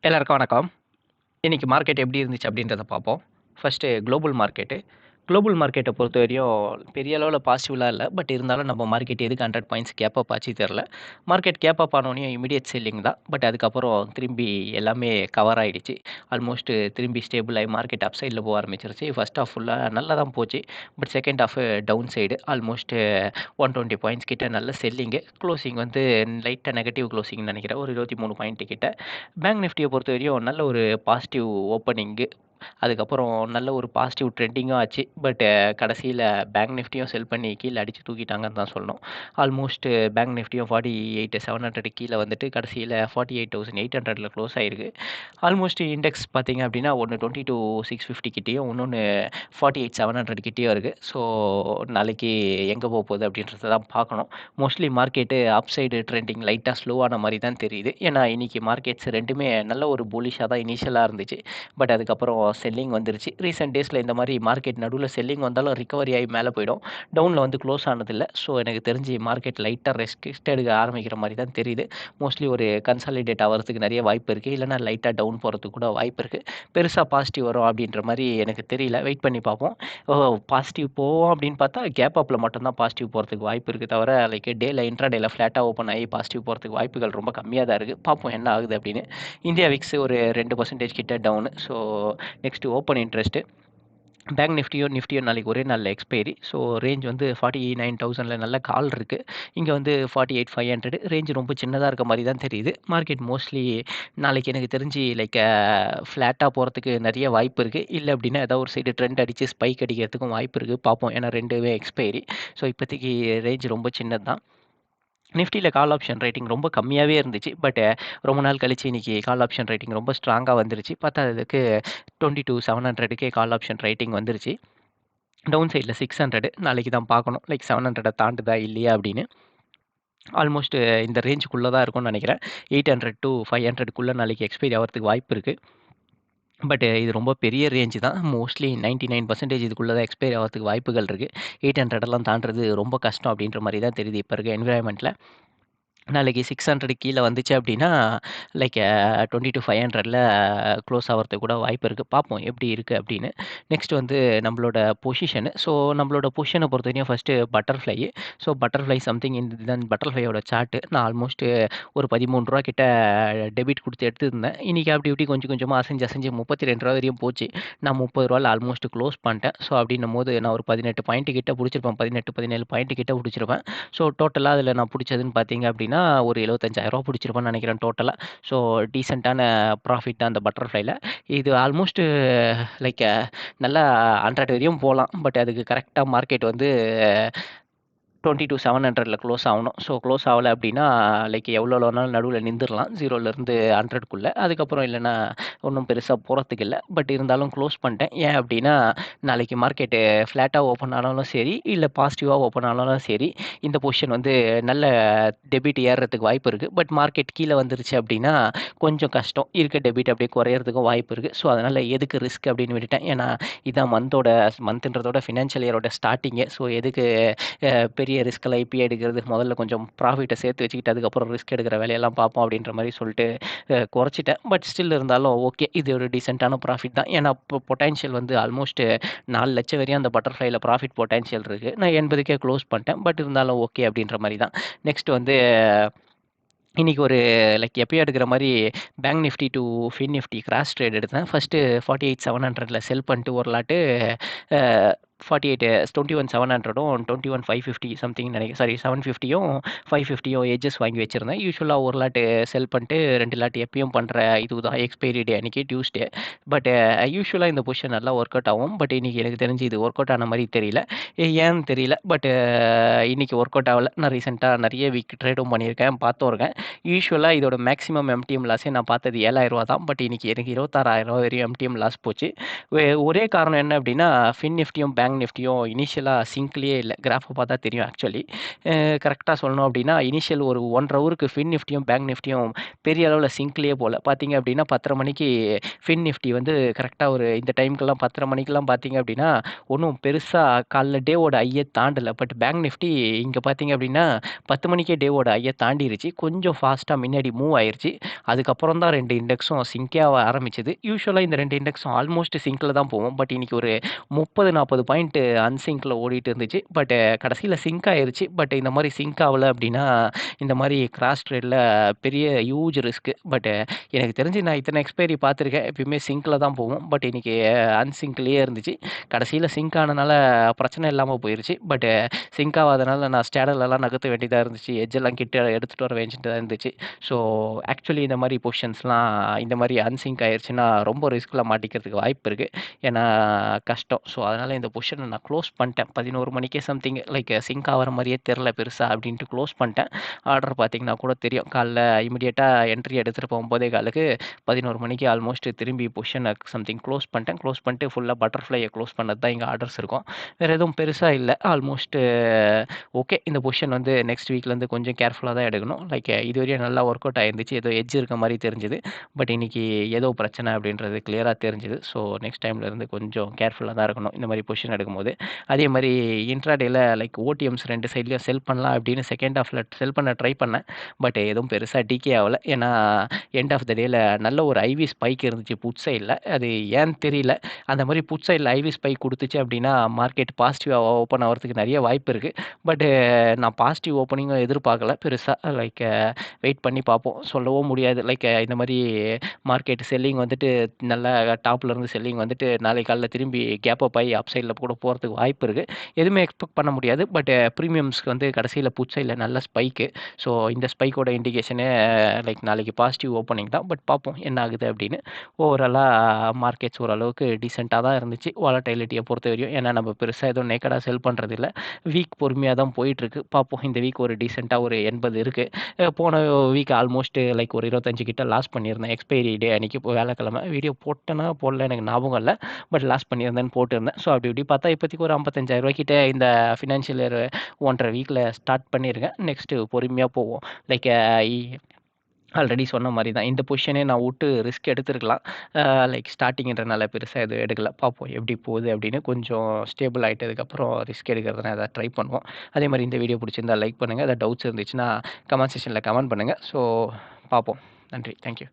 எல்லாருக்கும் வணக்கம். இன்றைக்கி மார்க்கெட் எப்படி இருந்துச்சு அப்படின்றத பார்ப்போம். First global market. குளோபல் பொறுத்த வரையும் பெரிய அளவில் பாசிட்டிவ்லாம் இல்லை பட் இருந்தாலும் நம்ம மார்க்கெட் எதுக்கு 100 பாயிண்ட்ஸ் கேப்பப் ஆச்சு தெரில market gap up up immediate selling தான். பட் அதுக்கப்புறம் திரும்பி எல்லாமே கவர் ஆகிடுச்சு ஆல்மோஸ்ட் திரும்பி ஸ்டேபிள் ஆகி மார்க்கெட் அப் சைடில் போக ஆரம்பிச்சிருச்சு ஃபர்ஸ்ட் ஹாஃப் ஃபுல்லாக நல்லா தான் போச்சு. But second half down side almost 120 points கிட்ட நல்ல செல்லிங்கு. க்ளோசிங் வந்து லைட்டாக நெகட்டிவ் குளோசிங்ன்னு நினைக்கிறேன் ஒரு 23 பாயிண்ட் கிட்ட. பேங்க் நிஃப்ட்டியை பொறுத்த வரையும் நல்ல ஒரு பாசிட்டிவ் ஓப்பனிங்கு. அதுக்கப்புறம் நல்ல ஒரு பாசிட்டிவ் ட்ரெண்டிங்காக ஆச்சு. பட் கடைசியில் பேங்க் நிஃப்டியும் செல் பண்ணி கீழே அடித்து தூக்கிட்டாங்கன்னு தான் சொல்லணும். ஆல்மோஸ்ட் பேங்க் நிஃப்டியும் 48,700 கீழ வந்துட்டு கடைசியில் ஃபார்ட்டி எயிட் தௌசண்ட் எயிட் ஹண்ட்ரடில் க்ளோஸ் ஆயிருக்கு. ஆல்மோஸ்ட் இண்டெக்ஸ் பார்த்தீங்க அப்படின்னா, ஒன்று டுவெண்ட்டி டூ சிக்ஸ் ஃபிஃப்டிக்கிட்டேயும் இன்னொன்று ஃபார்ட்டி எயிட் செவன் ஹண்ட்ரட் கிட்டேயும் இருக்குது ஸோ நாளைக்கு எங்கே போக போகுது அப்படின்றத தான் பார்க்கணும். Mostly market up side trending லைட்டாக ஸ்லோவான மாதிரி தான் தெரியுது. ஏன்னா இன்றைக்கி மார்க்கெட்ஸ் ரெண்டுமே நல்ல ஒரு போலிஷாக தான் இனிஷியலாக இருந்துச்சு. பட் அதுக்கப்புறம் செல்லிங் வந்துருச்சு. ரீசென்ட் டேஸில் இந்த மாதிரி மார்க்கெட் நடுவில் செல்லிங் வந்தாலும் ரிகவரி ஆகி மேலே போயிடும். டவுனில் வந்து க்ளோஸ் ஆனதில்லை ஸோ எனக்கு தெரிஞ்சு மார்க்கெட் லைட்டாக ரெஸ்ட் எடுக்க ஆரம்பிக்கிற மாதிரி தான் தெரியுது. மோஸ்ட்லி ஒரு கன்சாலிடேட் ஆகிறதுக்கு நிறைய வாய்ப்பு இருக்குது இல்லைனா லைட்டாக டவுன் போகிறதுக்கு கூட வாய்ப்பு இருக்குது பெருசாக பாசிட்டிவ் வரும் அப்படின்ற மாதிரி எனக்கு தெரியல. வெயிட் பண்ணி பார்ப்போம். பாசிட்டிவ் போவோம் அப்படின்னு பார்த்தா, கேப் அப்பில் மட்டும் தான் பாசிட்டிவ் போகிறதுக்கு வாய்ப்பு இருக்குது தவிர, லைக் டேல இன்ட்ராடேல ஃப்ளாட்டாக ஓப்பன் ஆகி பாசிட்டிவ் போறதுக்கு வாய்ப்புகள் ரொம்ப கம்மியாக தான் இருக்குது பார்ப்போம் என்ன ஆகுது அப்படின்னு. இந்தியா விக்ஸ் ஒரு ரெண்டு பர்சன்டேஜ் கிட்ட down. So next open interest. Bank நிஃப்டியோ நிஃப்டியோ நாளைக்கு ஒரே நாளில் எக்ஸ்பைரி. ஸோ ரேஞ்ச் வந்து 49,000ல நல்ல கால் இருக்குது இங்கே வந்து 48,500 ரேஞ்ச் ரொம்ப சின்னதாக இருக்க மாதிரி தான் தெரியுது. மார்க்கெட் மோஸ்ட்லி நாளைக்கு எனக்கு தெரிஞ்சு லைக் ஃப்ளாட்டாக போகிறதுக்கு நிறைய வாய்ப்பு இருக்குது இல்லை அப்படின்னா ஏதாவது ஒரு சைடு ட்ரெண்ட் அடிச்சு ஸ்பைக் அடிக்கிறதுக்கும் வாய்ப்பு இருக்குது பார்ப்போம். ஏன்னா ரெண்டுமே எக்ஸ்பைரி. ஸோ இப்போதைக்கு ரேஞ்ச் ரொம்ப சின்னது தான். நிஃப்டியில் கால் ஆப்ஷன் ரேட்டிங் ரொம்ப கம்மியாகவே இருந்துச்சு. பட் ரொம்ப நாள் கழிச்சு இன்றைக்கி கால் ஆப்ஷன் ரேட்டிங் ரொம்ப ஸ்ட்ராங்காக வந்துருச்சு. பத்தாததுக்கு 22,700க்கே கால் ஆப்ஷன் ரேட்டிங் வந்துருச்சு. டவுன் சைடில் சிக்ஸ் ஹண்ட்ரடு நாளைக்கு தான் பார்க்கணும். லைக் 700 தாண்டுதா இல்லையா அப்படின்னு. ஆல்மோஸ்ட் இந்த ரேஞ்சுக்குள்ளே தான் இருக்கும்னு நினைக்கிறேன் எயிட் ஹண்ட்ரட் டு ஃபைவ் ஹண்ட்ரடுக்குள்ளே நாளைக்கு எக்ஸ்பைரி ஆகிறதுக்கு வாய்ப்பு இருக்குது பட் இது ரொம்ப பெரிய ரேஞ்ச் தான். மோஸ்ட்லி நைன்ட்டி நைன் பர்சன்டேஜ் இதுக்குள்ளே தான் எக்ஸ்பைர் ஆகிறதுக்கு வாய்ப்புகள் இருக்குது எயிட் ஹண்ட்ரட் எல்லாம் தாண்டுறது ரொம்ப கஷ்டம் அப்படின்ற மாதிரி தான் தெரியுது இப்போ இருக்க என்விரான்மெண்ட்டில் நாளைக்கு சிக்ஸ் ஹண்ட்ரட் கீழே வந்துச்சு அப்படின்னா, லைக் 22,500ல க்ளோஸ் ஆவறதுக்கு கூட வாய்ப்பு இருக்குது பார்ப்போம் எப்படி இருக்குது அப்படின்னு. நெக்ஸ்ட் வந்து நம்மளோட பொசிஷனு. ஸோ நம்மளோட பொசிஷனை பொறுத்த வரைக்கும் first butterfly. So butterfly something இந்த தன் பட்டர்ஃப்ளையோட சார்ட்டு நான் ஆல்மோஸ்ட்டு ஒரு பதிமூணு ரூபா கிட்ட டெபிட் கொடுத்து எடுத்துருந்தேன் இன்றைக்கி அப்படி இப்படி கொஞ்சம் கொஞ்சமா அசஞ்சு அசஞ்சு ரூ. 32 வரையும் போச்சு. நான் முப்பது ரூபாயில் ஆல்மோஸ்ட் க்ளோஸ் பண்ணிட்டேன். ஸோ அப்படின்னும் போது நான் ஒரு 18 பாயிண்ட் கிட்ட பிடிச்சிருப்பேன் பதினெட்டு பதினேழு பாயிண்ட் கிட்ட பிடிச்சிருப்பேன் ஸோ டோட்டலாக அதில் நான் பிடிச்சதுன்னு பார்த்தீங்க அப்படின்னா, ஒரு ரூ. 75,000 புடிச்சிருப்பேன்னு நினைக்கிறேன் டோட்டலா. ஸோ டீசென்ட்டான ப்ராஃபிட் தான் அந்த பட்டர்ஃப்ளைல. இது ஆல்மோஸ்ட் லைக் நல்லா 100 வரையும் போலாம். பட் அதுக்கு கரெக்ட்டா மார்க்கெட் வந்து 22,700ல க்ளோஸ் ஆகணும் ஸோ க்ளோஸ் ஆகலை அப்படின்னா, லைக் எவ்வளோ வேணாலும் நடுவில் நின்றுடலாம். 0லருந்து 100க்குள்ள. அதுக்கப்புறம் இல்லைன்னா ஒன்றும் பெருசாக போகிறதுக்கு இல்லை பட் இருந்தாலும் க்ளோஸ் பண்ணிட்டேன். ஏன் அப்படின்னா, நாளைக்கு மார்க்கெட்டு ஃப்ளாட்டாக ஓப்பன் ஆனாலும் சரி, இல்லை பாசிட்டிவாக ஓப்பன் ஆனாலும் சரி, இந்த பொசிஷன் வந்து நல்ல டெபிட் ஏறுறதுக்கு வாய்ப்பு இருக்குது பட் மார்க்கெட் கீழே வந்துருச்சு அப்படின்னா, கொஞ்சம் கஷ்டம். இருக்க டெபிட் அப்படியே குறையிறதுக்கும் வாய்ப்பு இருக்குது ஸோ அதனால் எதுக்கு ரிஸ்க் அப்படின்னு விட்டுட்டேன். ஏன்னா இதான் மந்த்தோட மந்த்ன்றதோட ஃபினான்ஷியல் இயரோட ஸ்டார்டிங்கு ஸோ எதுக்கு பெரிய பெரிய ரிஸ்க்கில் இப்பயே எடுக்கிறது. முதல்ல கொஞ்சம் ப்ராஃபிட்டை சேர்த்து வச்சுக்கிட்டு அதுக்கப்புறம் ரிஸ்க் எடுக்கிற வேலையெல்லாம் பார்ப்போம் அப்படின்ற மாதிரி சொல்லிட்டு குறைச்சிட்டேன். பட் ஸ்டில் இருந்தாலும் ஓகே. இது ஒரு டீசெண்டான ப்ராஃபிட் தான். ஏன்னா இப்போ பொட்டன்ஷியல் வந்து ஆல்மோஸ்ட் 4,00,000 வரையும் அந்த பட்டர்ஃப்ளைல ப்ராஃபிட் பொட்டன்ஷியல் இருக்குது நான் 80க்கே க்ளோஸ் பண்ணிட்டேன். பட் இருந்தாலும் ஓகே அப்படின்ற மாதிரி தான். நெக்ஸ்ட் வந்து இன்னைக்கு ஒரு லைக் எப்பயோ எடுக்கிற மாதிரி bank Nifty to Fin Nifty cross trade எடுத்தேன். ஃபர்ஸ்ட்டு 48,700ல செல் பண்ணிட்டு ஒரு lot forty eight twenty one seven ஹண்ட்ரடும் twenty one five fifty something நினைக்கிறேன் சாரி 750யும் 550யும் எட்ஜஸ் வாங்கி வச்சுருந்தேன் யூஸ்வலாக ஒரு லாட் செல் பண்ணிட்டு ரெண்டு லாட்டு எப்பயும் பண்ணுற இதுதான் எக்ஸ்பைரி டே அன்றைக்கி டியூஸ்டே. பட் யூஸ்வலாக இந்த பொசிஷன் நல்லா ஒர்க் அவுட் ஆகும். பட் இன்றைக்கி எனக்கு தெரிஞ்சு இது ஒர்க் அவுட் ஆன மாதிரி தெரியல. ஏன்னு தெரியல. பட் uh, இன்னைக்கு ஒர்க் அவுட் ஆகலை நான் ரீசெண்டாக நிறைய வீக் ட்ரேடும் பண்ணியிருக்கேன். பார்த்தும் இருக்கேன். யூஸ்வலாக இதோட மேக்ஸிமம் எம்டிஎம் லாஸே நான் பார்த்தது ஏழாயிரரூவா தான். பட் இன்றைக்கி எனக்கு ரூ. 26,000 வரையும் எம்டிஎம் லாஸ் போச்சு. ஒரே காரணம் என்ன அப்படின்னா, ஃபின் நிஃப்டியும் பேங்க் பேங்க் நிஃப்டியும் இனிஷியலாக சிங்க்லேயே இல்லை கிராஃபை பார்த்தா தெரியும் ஆக்சுவலி கரெக்டாக சொல்லணும் அப்படின்னா இனிஷியல் ஒரு ஒன்றரை ஊருக்கு ஃபின் நிஃப்டியும் பேங்க் நிஃப்டியும் பெரிய அளவில் சிங்க்லேயே போகல பார்த்தீங்க அப்படின்னா பத்தரை மணிக்கு ஃபின் நிஃப்டி வந்து கரெக்டாக ஒரு இந்த டைமுக்கெல்லாம் பத்தரை மணிக்கெல்லாம் பார்த்தீங்க அப்படின்னா ஒன்றும் பெருசாக காலைல டேவோட ஐயை தாண்டலை. பட் பேங்க் நிஃப்டி இங்கே பார்த்தீங்க அப்படின்னா பத்து மணிக்கே டேவோட ஐயை தாண்டிருச்சு. கொஞ்சம் ஃபாஸ்ட்டாக முன்னாடி மூவ் ஆயிடுச்சு அதுக்கப்புறம் தான் ரெண்டு இண்டெக்ஸும் சிங்கே ஆரம்பிச்சது. யூஸ்வலாக இந்த ரெண்டு இண்டெக்ஸும் ஆல்மோஸ்ட் சிங்கில் தான் போவோம் பட் இன்றைக்கி ஒரு முப்பது நாற்பது பாயிண்ட் அன்சிங்கில் ஓடிட்டு இருந்துச்சு. பட் கடைசியில் சிங்க் ஆயிருச்சு. பட் இந்த மாதிரி சிங்க் ஆகலை அப்படின்னா இந்த மாதிரி கிராஸ் ட்ரேடில் பெரிய ஹியூஜ் ரிஸ்க்கு பட் எனக்கு தெரிஞ்சு நான் இத்தனை எக்ஸ்பைரி பார்த்துருக்கேன். எப்பயுமே சிங்கில் தான் போவோம். பட் இன்னைக்கு அன்சிங்க்லேயே இருந்துச்சு. கடைசியில் சிங்க் ஆனனால பிரச்சனை இல்லாமல் போயிருச்சு. பட் சிங்க் ஆகாதனால நான் ஸ்டேடலெல்லாம் நகர்த்த வேண்டியதாக இருந்துச்சு. எஜ்ஜெல்லாம் கிட்ட எடுத்துகிட்டு வர வேண்டியதாக இருந்துச்சு. ஸோ ஆக்சுவலி இந்த மாதிரி பொசிஷன்ஸ்லாம் இந்த மாதிரி அன்சிங்க் ஆயிடுச்சுன்னா ரொம்ப ரிஸ்கில் மாட்டிக்கிறதுக்கு வாய்ப்பு இருக்குது ஏன்னா கஷ்டம். ஸோ அதனால் இந்த பொசிஷனை நான் க்ளோஸ் பண்ணிட்டேன். பதினோரு மணிக்கே சம்திங் லைக் சிங்க் ஆகிற மாதிரியே தெரில பெருசாக அப்படின்ட்டு க்ளோஸ் பண்ணிட்டேன். ஆர்டர் பார்த்தீங்கன்னா கூட தெரியும். காலைல இமிடியேட்டாக என்ட்ரி எடுத்துகிட்டு போகும்போதே காலுக்கு பதினோரு மணிக்கு ஆல்மோஸ்ட் திரும்பி பொஷனை சம்திங் க்ளோஸ் பண்ணிட்டேன். க்ளோஸ் பண்ணிட்டு ஃபுல்லாக பட்டர்ஃப்ளையை க்ளோஸ் பண்ணது தான் இங்கே ஆர்டர்ஸ் இருக்கும். வேறு எதுவும் பெருசாக இல்லை. ஆல்மோஸ்ட் ஓகே இந்த பொஷன் வந்து நெக்ஸ்ட் வீக்லேருந்து கொஞ்சம் கேர்ஃபுல்லாக தான் எடுக்கணும். லைக் இதுவரையும் நல்லா ஒர்க் அவுட் ஆயிருந்துச்சு. ஏதோ எட்ஜ் இருக்க மாதிரி தெரிஞ்சுது. பட் இன்றைக்கி ஏதோ பிரச்சனை அப்படின்றது கிளியராக தெரிஞ்சுது. ஸோ நெக்ஸ்ட் டைம்லேருந்து கொஞ்சம் கேர்ஃபுல்லாக தான் இருக்கணும். இந்த மாதிரி பொஷன் எடுக்கும்போது. அதே மாதிரி இன்ட்ராடேயில் லைக் ஓடிஎம்ஸ் ரெண்டு சைட்லேயும் செல் பண்ணலாம் அப்படின்னு செகண்ட் ஹாஃபில் செல் பண்ண ட்ரை பண்ணேன். பட் எதுவும் பெருசாக டிகே ஆகலை. ஏன்னா எண்ட் ஆஃப் த டேயில் நல்ல ஒரு ஐவி ஸ்பைக் இருந்துச்சு புட் சைடில் அது ஏன்னு தெரியல. அந்த மாதிரி புட் சைடில் ஐவி ஸ்பைக் கொடுத்துச்சு அப்படின்னா மார்க்கெட் பாசிட்டிவாக ஓப்பன் ஆகிறதுக்கு நிறைய வாய்ப்பு இருக்குது பட்டு நான் பாசிட்டிவ் ஓப்பனிங்கும் எதிர்பார்க்கல பெருசாக லைக் வெயிட் பண்ணி பார்ப்போம். சொல்லவும் முடியாது. லைக் இந்த மாதிரி மார்க்கெட் செல்லிங் வந்துட்டு நல்லா டாப்லேருந்து செல்லிங் வந்துட்டு நாளை காலையில் திரும்பி கேப் அப் ஆகி அப் சைடில் கூட போகிறதுக்கு வாய்ப்பு இருக்குது எதுவுமே எக்ஸ்பெக்ட் பண்ண முடியாது. பட் ப்ரீமியம்ஸ்க்கு வந்து கடைசியில் புட் இல்லை நல்ல ஸ்பைக்கு ஸோ இந்த ஸ்பைக்கோட இண்டிகேஷனே லைக் நாளைக்கு பாசிட்டிவ் ஓப்பனிங் தான். பட் பார்ப்போம் என்ன ஆகுது அப்படின்னு. ஓவராலாக மார்க்கெட்ஸ் ஓரளவுக்கு டீசெண்டாக தான் இருந்துச்சு. வாலட்டைலிட்டியை பொறுத்த வரையும். ஏன்னா நம்ம பெருசாக எதுவும் நேக்கடாக செல் பண்ணுறது இல்லை வீக் பொறுமையாக தான் போயிட்டுருக்கு. பார்ப்போம் இந்த வீக் ஒரு டீசெண்டாக ஒரு எண்பது இருக்குது போன வீக் ஆல்மோஸ்ட் லைக் ஒரு இருபத்தஞ்சு கிட்ட லாஸ் பண்ணியிருந்தேன். எக்ஸ்பைரி டே அன்றைக்கி வேலைக்கிழமை. வீடியோ போட்டேன்னா போடல. எனக்கு ஞாபகம் இல்லை. பட் லாஸ் பண்ணியிருந்தேன்னு போட்டிருந்தேன். ஸோ அப்படி இப்படி பார்த்தா இப்போதைக்கு ஒரு ஐம்பத்தஞ்சாயிரம் ரூபாய்க்கிட்ட இந்த ஃபினான்ஷியல் இயர் ஒன்றரை வீக்கில் ஸ்டார்ட் பண்ணியிருக்கேன் நெக்ஸ்ட்டு பொறுமையாக போவோம். லைக் ஆல்ரெடி சொன்ன மாதிரி தான். இந்த பொசிஷனே நான் விட்டு ரிஸ்க் எடுத்துருக்கலாம். லைக் ஸ்டார்டிங்ன்றனால பெருசாக எதுவும் எடுக்கல. பார்ப்போம் எப்படி போகுது அப்படின்னு. கொஞ்சம் ஸ்டேபிள் ஆகிட்டதுக்கப்புறம் ரிஸ்க் எடுக்கிறதுனா எதாவது ட்ரை பண்ணுவோம். அதே மாதிரி இந்த வீடியோ பிடிச்சிருந்தா லைக் பண்ணுங்கள் எதாவது டவுட்ஸ் இருந்துச்சுன்னா கமெண்ட் செஷனில் கமெண்ட் பண்ணுங்கள் ஸோ பார்ப்போம். நன்றி. தேங்க்யூ